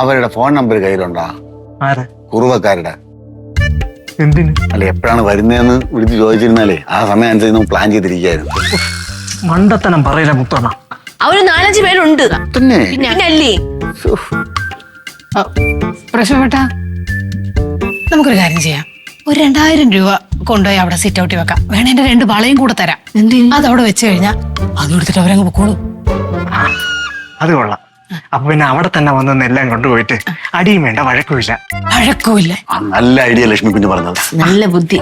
അവരുടെ phone number കയ്യിലുണ്ടാ? ആരെ? കുറുവക്കാരുടെ. എന്തിന്? അല്ല എപ്പോഴാണ് വരുന്നതെന്ന് വിളിച്ച് ചോദിച്ചിരുന്നാലേ ആ സമയം അനുസരിച്ച് നമ്മൾ പ്ലാൻ ചെയ്തിരിക്കായിരുന്നു മണ്ടത്തനം പറയില്ല മുത്തണ്ണ. അവർ നാലഞ്ച് പേരുണ്ട്. തന്നെ? പിന്നെ അല്ലേ. പ്രശ്നപ്പെട്ട? നമുക്കൊരു കാര്യം ചെയ്യാം. ഒരു രണ്ടായിരം രൂപ കൊണ്ടുപോയി അവിടെ സിറ്റ് ഔട്ടി വെക്കാം. വേണേ എന്റെ രണ്ട് വളയും കൂടെ തരാം. അത് അവിടെ വെച്ച് കഴിഞ്ഞാൽ അത് എടുത്തിട്ട് അവരങ്ങ് പൊക്കോളൂ. അത് കൊള്ളാം. അപ്പൊ പിന്നെ അവിടെ തന്നെ വന്ന് എല്ലാം കൊണ്ടുപോയിട്ട് അടിയും വേണ്ട വഴക്കുമില്ല. വഴക്കുമില്ല. ആ, നല്ല ഐഡിയ ലക്ഷ്മി കുഞ്ഞു പറഞ്ഞത്. നല്ല ബുദ്ധി.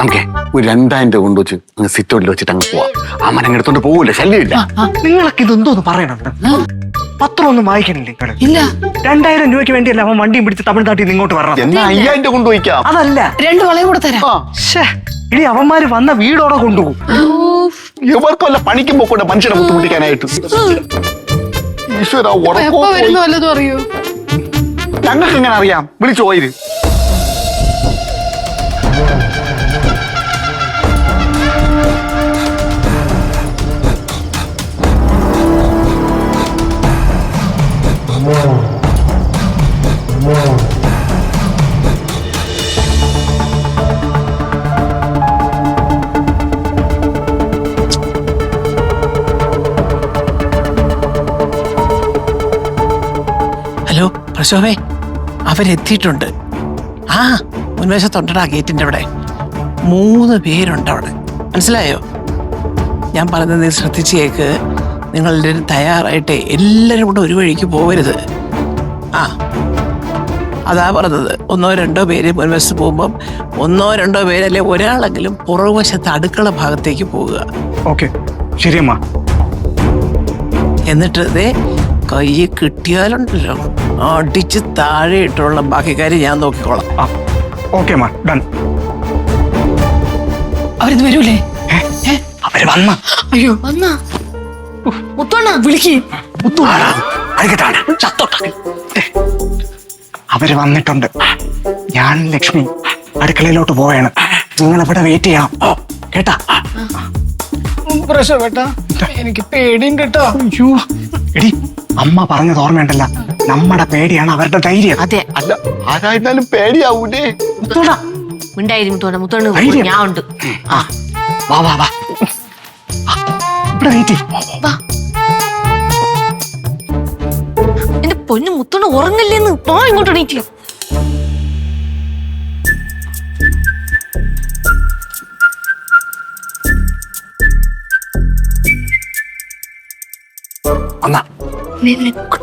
നമുക്ക് ഒരു രണ്ടായിരം രൂപ കൊണ്ടുവച്ച് അങ്ങ് സിറ്റ് ഔട്ടിൽ വെച്ചിട്ട് അങ്ങ് പോവാ. ആ മരം എടുത്തോണ്ട് പോവില്ല ശല്യമില്ല. നിങ്ങളൊക്കെ ഇതെന്തോന്ന് പറയണത് പത്രം ഒന്നും വായിക്കണില്ലേ നിങ്ങൾ ഇല്ല. രണ്ടായിരം രൂപയ്ക്ക് വേണ്ടിയല്ല അവൻ വണ്ടിയും പിടിച്ച് തമിഴ്നാട്ടിൽ നിന്ന് ഇങ്ങോട്ട് വരണം എന്നാ അയ്യായിരം രൂപ കൊണ്ടുപോയിക്കാം അതല്ല. രണ്ട് വളയും കൂടെ തരാം. ആ, ശ്ശേ, ഇനി അവന്മാര് വന്ന വീടോടെ കൊണ്ടുപോകും. ഇവർക്കല്ല പണിക്കും പോക്കോട്ടെ മനുഷ്യനെ ബുദ്ധിമുട്ടിക്കാനായിട്ട്. ഈശ്വരാ, ഉറക്കവും എപ്പോ പോയി. വല്ലതും അറിയോ? ഞങ്ങൾക്ക് എങ്ങനെ അറിയാം? വിളിച്ചു പോയിര് പ്രശോഭേ അവരെത്തിയിട്ടുണ്ട്. ആ മുൻവശത്തുണ്ടടാ ഗേറ്റിന്റെ അവിടെ. മൂന്ന് പേരുണ്ട് അവിടെ. മനസ്സിലായോ? ഞാൻ പറഞ്ഞത് നീ ശ്രദ്ധിച്ച് കേക്ക് നിങ്ങളെല്ലാവരും തയ്യാറായിട്ടേ എല്ലാവരും കൂടെ ഒരു വഴിക്ക് പോകരുത് ആ. അതാ പറഞ്ഞത്. ഒന്നോ രണ്ടോ പേര് മുൻവശത്ത് പോകുമ്പം ഒന്നോ രണ്ടോ പേര് അല്ലെ ഒരാളെങ്കിലും പുറകുവശത്ത് അടുക്കള ഭാഗത്തേക്ക് പോകുക ഓക്കെ. ശരിയമ്മ. എന്നിട്ട് ദേ കൈ കിട്ടിയാലുണ്ടല്ലോ. അടിച്ച് താഴെ ഇട്ടുള്ള ബാക്കി കാര്യം ഞാൻ നോക്കിക്കോളാം. Okay done. അവരിത് വരൂലേ? അവർ വന്ന. അയ്യോ വന്ന? മുത്തോണ്ണ വിളിക്ക്. അവർ വന്നിട്ടുണ്ട്. ഞാൻ ലക്ഷ്മി അടുക്കളയിലോട്ട് പോവാണ്. നിങ്ങൾ ഇവിടെ വെയിറ്റ് ചെയ്യാം കേട്ടാ? ഓ കേട്ടാ എനിക്ക് പേടിയും കേട്ടോ. അയ്യോ എടി അമ്മ പറഞ്ഞത് ഓർമ്മയുണ്ടല്ല. നമ്മുടെ പേടിയാണ് അവരുടെ ധൈര്യം. അതെ. അല്ല ആരായിരുന്നാലും പേടിയാവൂലേ? മുത്തോടാ. ഉണ്ടായിരുന്നു മുത്തോണ്ണ മുത്തോണ് ഞാൻ ഉണ്ട്. ആ. വാ വാ വാ. ഇവിടെ വെയിറ്റ് വാ. എന്റെ പൊന്നു മുത്തോണ്ണ ഉറങ്ങില്ലെന്ന്. പോ ഇങ്ങോട്ട് എണീറ്റ്. വന്നാ.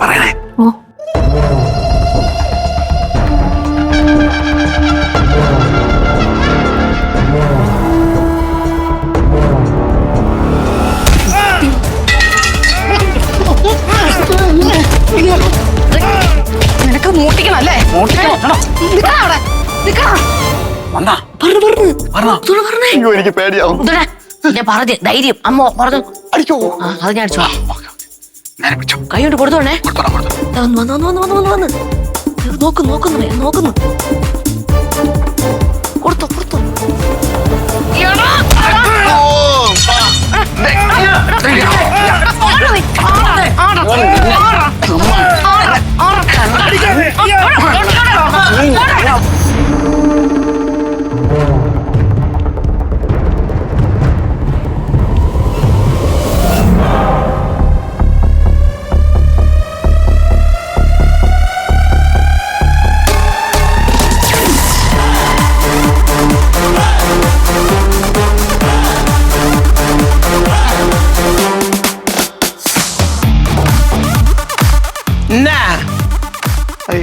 പറയണേ. നിനക്ക് മൂട്ടിക്കണം? അല്ലേ നിക്കണം അവിടെ? വന്നാ. പറഞ്ഞു പറഞ്ഞു പറഞ്ഞോ മുത്തോണ്ണ എനിക്ക് പേടിയാവും പറഞ്ഞു ധൈര്യം. അമ്മ പറഞ്ഞു. അടിക്കോ അത് ഞാൻ അടിച്ചോ നേരെ പിടിച്ചോ കൈ കൊണ്ട് കൊടുത്തോണേ കൊടുത്തോളാം, കൊടുത്തോളാം. ദാ വന്ന് വന്ന് വന്ന് വന്ന് വന്ന് വന്ന് ഇത് നോക്ക് നോക്കുന്നു വേഗം നോക്കുന്നു കൊടുത്തോ കൊടുത്തോ എന്നാ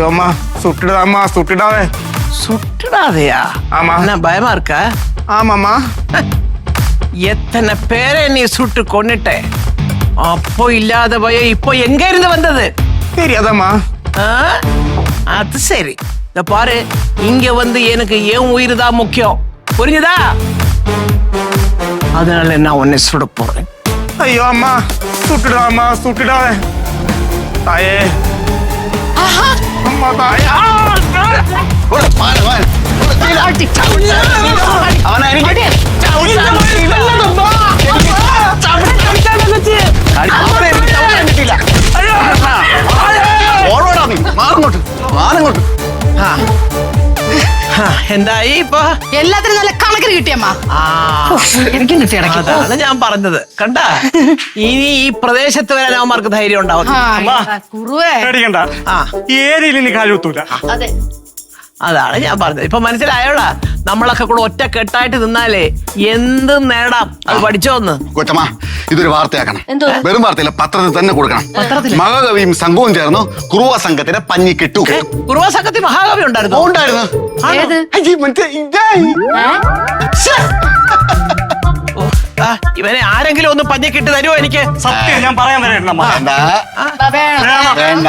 ஐயோ அம்மா சுட்டுடாமா சுட்டுடாவே சுட்டுடாதயா? ஆமா. என்ன பயமா இருக்கா? ஆமாம்மா. எத்தனை பேரை நீ சுட்டு கொன்னுட்ட? அப்போ இல்லாத பயம் இப்போ எங்க இருந்து வந்தது? தெரியாதம்மா? அது சரி. இந்த பாரு இங்க வந்து எனக்கு என் உயிர் தான் முக்கியம். புரிஞ்சுதா? அதனால நான் உன்னை சுட போறேன். ஐயோ அம்மா சுட்டுடாமா சுட்டுடாவே தாயே. அம்மா தாயே ഇവിടെ, എന്തായി ഇപ്പൊ? എല്ലാത്തിനും നല്ല കണക്കിന് കിട്ടിയമ്മ. ആ. എനിക്കും കിട്ടി ഇടയ്ക്ക്. അതാണ് ഞാൻ പറഞ്ഞത്. കണ്ട? ഇനി ഈ പ്രദേശത്ത് വരാൻ അവന്മാർക്ക് ധൈര്യം ഉണ്ടാവും ആ, കുറുവേ? പേടിക്കണ്ട. ആ. ഏരിയയിൽ ഇനി കാലുത്തൂല അതെ. അതാണ് ഞാൻ പറഞ്ഞത്. ഇപ്പൊ മനസ്സിലായോടാ? നമ്മളൊക്കെ കൂടെ ഒറ്റ കെട്ടായിട്ട് നിന്നാലേ എന്തും നേടാം. അത് പഠിച്ചോന്ന് കൊച്ചമ്മ ഇതൊരു വാർത്തയാക്കണം. എന്തോ? വെറും വാർത്തയില്ല പത്രത്തിൽ തന്നെ കൊടുക്കണം. മഹാകവിയും സംഘവും ചേർന്നു കുറുവ സംഘത്തിന്റെ പഞ്ഞി കെട്ടു. കുറുവ സംഘത്തിൽ മഹാകവി ഉണ്ടായിരുന്നു? ഉണ്ടായിരുന്നു. ഏത്? അയ്യേ, മറ്റേ ഇതായി. ശ്ശേ. ഓ, ആ, ഇവനെ ആരെങ്കിലും ഒന്ന് പഞ്ഞി പഞ്ഞക്കിട്ട് തരുമോ എനിക്ക്? സത്യം ഞാൻ പറയാൻ വരണ്ട വേണ്ട. വേണം. വേണ്ട.